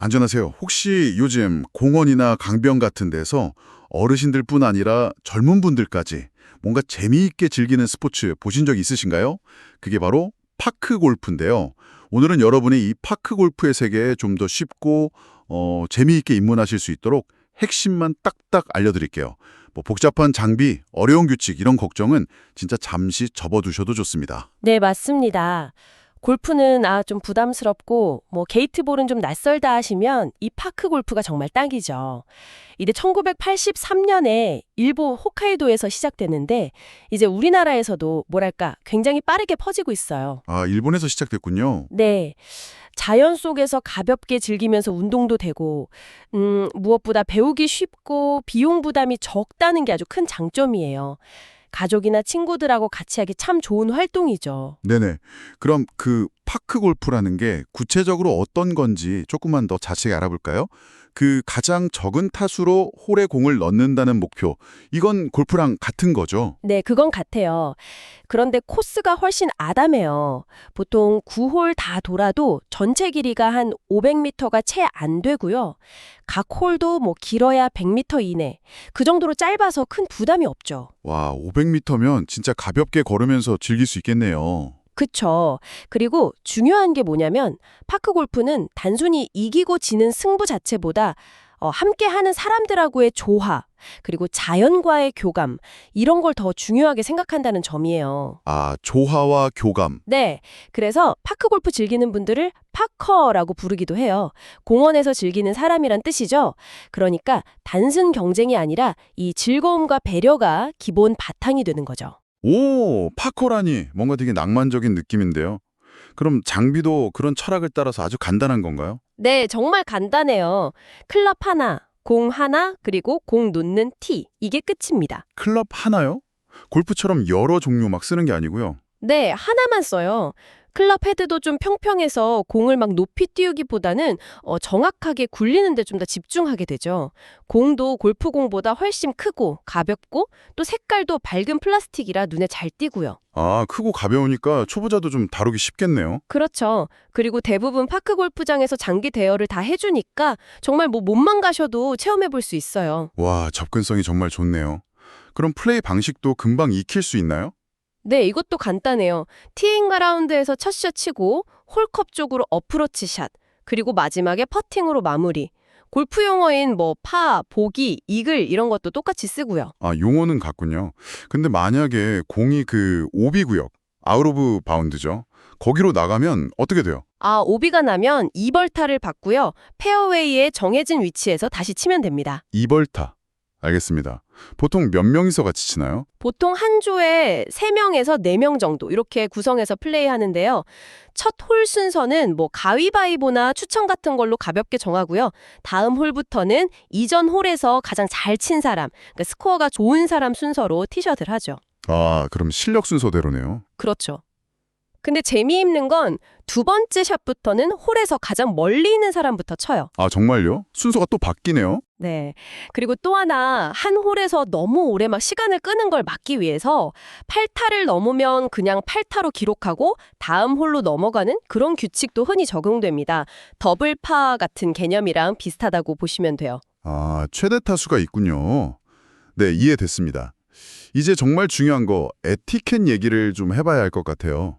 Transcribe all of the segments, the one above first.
안전하세요. 혹시 요즘 공원이나 강변 같은 데서 어르신들 뿐 아니라 젊은 분들까지 뭔가 재미있게 즐기는 스포츠 보신 적 있으신가요? 그게 바로 파크 골프인데요. 오늘은 여러분이 이 파크 골프의 세계에 좀 더 쉽고 어, 재미있게 입문하실 수 있도록 핵심만 딱딱 알려드릴게요. 뭐 복잡한 장비, 어려운 규칙 이런 걱정은 진짜 잠시 접어두셔도 좋습니다. 네, 맞습니다. 골프는 아, 좀 부담스럽고 뭐 게이트볼은 좀 낯설다 하시면 이 파크 골프가 정말 딱이죠. 이게 1983년에 일본 홋카이도에서 시작됐는데 이제 우리나라에서도 뭐랄까 굉장히 빠르게 퍼지고 있어요. 아, 일본에서 시작됐군요. 네. 자연 속에서 가볍게 즐기면서 운동도 되고, 음, 무엇보다 배우기 쉽고 비용 부담이 적다는 게 아주 큰 장점이에요. 가족이나 친구들하고 같이 하기 참 좋은 활동이죠. 네네. 그럼 그 파크 골프라는 게 구체적으로 어떤 건지 조금만 더 자세히 알아볼까요? 그 가장 적은 타수로 홀에 공을 넣는다는 목표. 이건 골프랑 같은 거죠? 네, 그건 같아요. 그런데 코스가 훨씬 아담해요. 보통 9홀 다 돌아도 전체 길이가 한 500m가 채 안 되고요. 각 홀도 뭐 길어야 100m 이내. 그 정도로 짧아서 큰 부담이 없죠. 와, 500m면 진짜 가볍게 걸으면서 즐길 수 있겠네요. 그쵸. 그리고 중요한 게 뭐냐면 파크 골프는 단순히 이기고 지는 승부 자체보다 어, 함께 하는 사람들하고의 조화, 그리고 자연과의 교감, 이런 걸 더 중요하게 생각한다는 점이에요. 아, 조화와 교감. 네. 그래서 파크 골프 즐기는 분들을 파커라고 부르기도 해요. 공원에서 즐기는 사람이란 뜻이죠. 그러니까 단순 경쟁이 아니라 이 즐거움과 배려가 기본 바탕이 되는 거죠. 오, 파커라니. 뭔가 되게 낭만적인 느낌인데요. 그럼 장비도 그런 철학을 따라서 아주 간단한 건가요? 네, 정말 간단해요. 클럽 하나, 공 하나, 그리고 공 놓는 티. 이게 끝입니다. 클럽 하나요? 골프처럼 여러 종류 막 쓰는 게 아니고요. 네, 하나만 써요. 클럽 헤드도 좀 평평해서 공을 막 높이 띄우기보다는 어, 정확하게 굴리는 데 좀 더 집중하게 되죠. 공도 골프공보다 훨씬 크고 가볍고 또 색깔도 밝은 플라스틱이라 눈에 잘 띄고요. 아, 크고 가벼우니까 초보자도 좀 다루기 쉽겠네요. 그렇죠. 그리고 대부분 파크 골프장에서 장기 대여를 다 해주니까 정말 뭐 몸만 가셔도 체험해 볼 수 있어요. 와, 접근성이 정말 좋네요. 그럼 플레이 방식도 금방 익힐 수 있나요? 네, 이것도 간단해요. 티잉 가 라운드에서 첫샷 치고 홀컵 쪽으로 어프로치 샷, 그리고 마지막에 퍼팅으로 마무리. 골프 용어인 뭐 파, 보기, 이글 이런 것도 똑같이 쓰고요. 아, 용어는 같군요. 근데 만약에 공이 그 오비 구역, 아웃 오브 바운드죠. 거기로 나가면 어떻게 돼요? 아, 오비가 나면 2벌타를 받고요. 페어웨이에 정해진 위치에서 다시 치면 됩니다. 이벌타. 알겠습니다. 보통 몇 명이서 같이 치나요? 보통 한 조에 3명에서 4명 정도 이렇게 구성해서 플레이하는데요. 첫 홀 순서는 뭐 가위바위보나 추천 같은 걸로 가볍게 정하고요. 다음 홀부터는 이전 홀에서 가장 잘 친 사람, 그러니까 스코어가 좋은 사람 순서로 티셔츠를 하죠. 아, 그럼 실력 순서대로네요. 그렇죠. 근데 재미있는 건 두 번째 샷부터는 홀에서 가장 멀리 있는 사람부터 쳐요. 아, 정말요? 순서가 또 바뀌네요? 네. 그리고 또 하나, 한 홀에서 너무 오래 막 시간을 끄는 걸 막기 위해서 8타를 넘으면 그냥 8타로 기록하고 다음 홀로 넘어가는 그런 규칙도 흔히 적용됩니다. 더블파 같은 개념이랑 비슷하다고 보시면 돼요. 아, 최대 타수가 있군요. 네, 이해됐습니다. 이제 정말 중요한 거 에티켓 얘기를 좀 해봐야 할 것 같아요.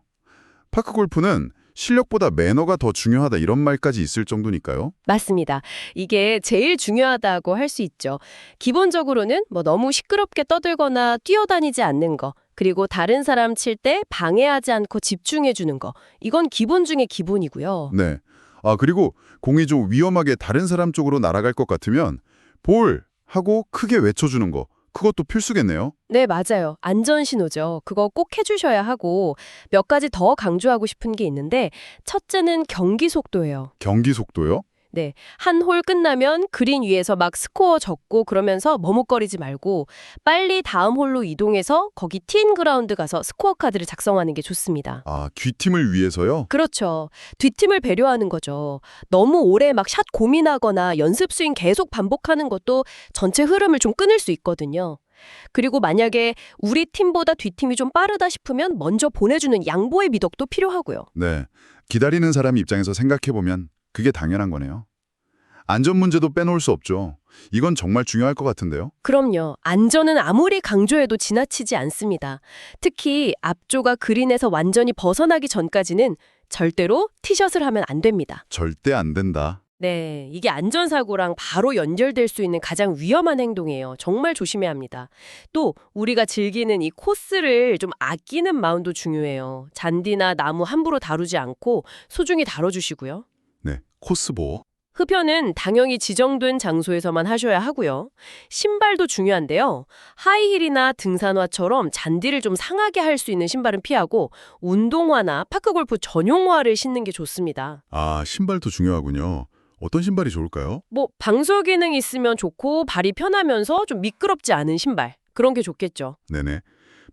파크 골프는 실력보다 매너가 더 중요하다 이런 말까지 있을 정도니까요. 맞습니다. 이게 제일 중요하다고 할 수 있죠. 기본적으로는 뭐 너무 시끄럽게 떠들거나 뛰어다니지 않는 거, 그리고 다른 사람 칠 때 방해하지 않고 집중해 주는 거. 이건 기본 중에 기본이고요. 네. 아, 그리고 공이 좀 위험하게 다른 사람 쪽으로 날아갈 것 같으면 볼 하고 크게 외쳐 주는 거. 그것도 필수겠네요. 네, 맞아요. 안전 신호죠. 그거 꼭 해주셔야 하고 몇 가지 더 강조하고 싶은 게 있는데 첫째는 경기 속도예요. 경기 속도요? 네, 한 홀 끝나면 그린 위에서 막 스코어 적고 그러면서 머뭇거리지 말고 빨리 다음 홀로 이동해서 거기 티인 그라운드 가서 스코어 카드를 작성하는 게 좋습니다. 아, 귀팀을 위해서요? 그렇죠. 뒷팀을 배려하는 거죠. 너무 오래 막 샷 고민하거나 연습 스윙 계속 반복하는 것도 전체 흐름을 좀 끊을 수 있거든요. 그리고 만약에 우리 팀보다 뒷팀이 좀 빠르다 싶으면 먼저 보내주는 양보의 미덕도 필요하고요. 네. 기다리는 사람 입장에서 생각해보면 그게 당연한 거네요. 안전 문제도 빼놓을 수 없죠. 이건 정말 중요할 것 같은데요. 그럼요. 안전은 아무리 강조해도 지나치지 않습니다. 특히 앞조가 그린에서 완전히 벗어나기 전까지는 절대로 티샷을 하면 안 됩니다. 절대 안 된다. 네, 이게 안전사고랑 바로 연결될 수 있는 가장 위험한 행동이에요. 정말 조심해야 합니다. 또 우리가 즐기는 이 코스를 좀 아끼는 마음도 중요해요. 잔디나 나무 함부로 다루지 않고 소중히 다뤄주시고요. 네, 코스 보호. 흡연은 당연히 지정된 장소에서만 하셔야 하고요. 신발도 중요한데요. 하이힐이나 등산화처럼 잔디를 좀 상하게 할 수 있는 신발은 피하고 운동화나 파크골프 전용화를 신는 게 좋습니다. 아, 신발도 중요하군요. 어떤 신발이 좋을까요? 뭐 방수 기능 있으면 좋고 발이 편하면서 좀 미끄럽지 않은 신발 그런 게 좋겠죠. 네네.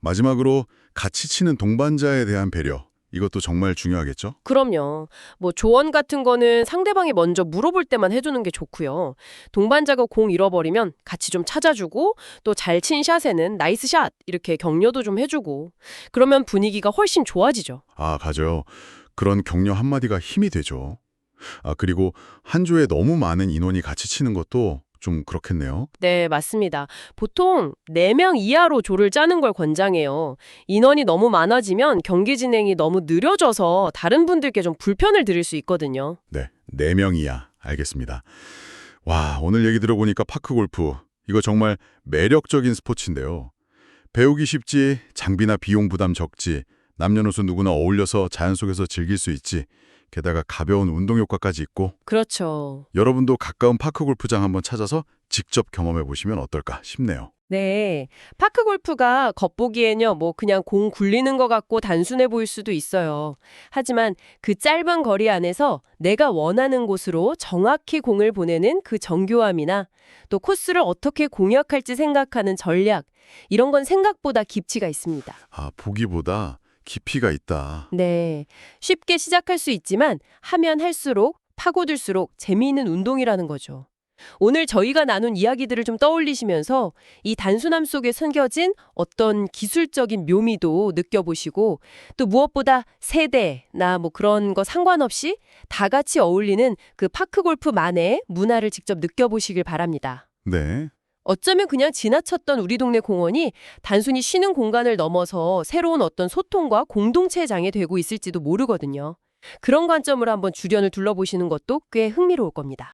마지막으로 같이 치는 동반자에 대한 배려. 이것도 정말 중요하겠죠? 그럼요. 뭐 조언 같은 거는 상대방이 먼저 물어볼 때만 해주는 게 좋고요. 동반자가 공 잃어버리면 같이 좀 찾아주고 또 잘 친 샷에는 나이스 샷 이렇게 격려도 좀 해주고 그러면 분위기가 훨씬 좋아지죠. 아, 가죠. 그런 격려 한마디가 힘이 되죠. 아, 그리고 한 조에 너무 많은 인원이 같이 치는 것도 좀 그렇겠네요. 네, 맞습니다. 보통 4명 이하로 조를 짜는 걸 권장해요. 인원이 너무 많아지면 경기 진행이 너무 느려져서 다른 분들께 좀 불편을 드릴 수 있거든요. 네, 4명 이하. 알겠습니다. 와, 오늘 얘기 들어보니까 파크 골프. 이거 정말 매력적인 스포츠인데요. 배우기 쉽지, 장비나 비용 부담 적지, 남녀노소 누구나 어울려서 자연 속에서 즐길 수 있지, 게다가 가벼운 운동 효과까지 있고, 그렇죠. 여러분도 가까운 파크 골프장 한번 찾아서 직접 경험해 보시면 어떨까 싶네요. 네. 파크 골프가 겉보기엔요, 뭐 그냥 공 굴리는 것 같고 단순해 보일 수도 있어요. 하지만 그 짧은 거리 안에서 내가 원하는 곳으로 정확히 공을 보내는 그 정교함이나 또 코스를 어떻게 공략할지 생각하는 전략, 이런 건 생각보다 깊이가 있습니다. 아, 보기보다 깊이가 있다. 네. 쉽게 시작할 수 있지만 하면 할수록 파고들수록 재미있는 운동이라는 거죠. 오늘 저희가 나눈 이야기들을 좀 떠올리시면서 이 단순함 속에 숨겨진 어떤 기술적인 묘미도 느껴보시고 또 무엇보다 세대나 뭐 그런 거 상관없이 다 같이 어울리는 그 파크 골프만의 문화를 직접 느껴보시길 바랍니다. 네. 어쩌면 그냥 지나쳤던 우리 동네 공원이 단순히 쉬는 공간을 넘어서 새로운 어떤 소통과 공동체 장이 되고 있을지도 모르거든요. 그런 관점으로 한번 주변을 둘러보시는 것도 꽤 흥미로울 겁니다.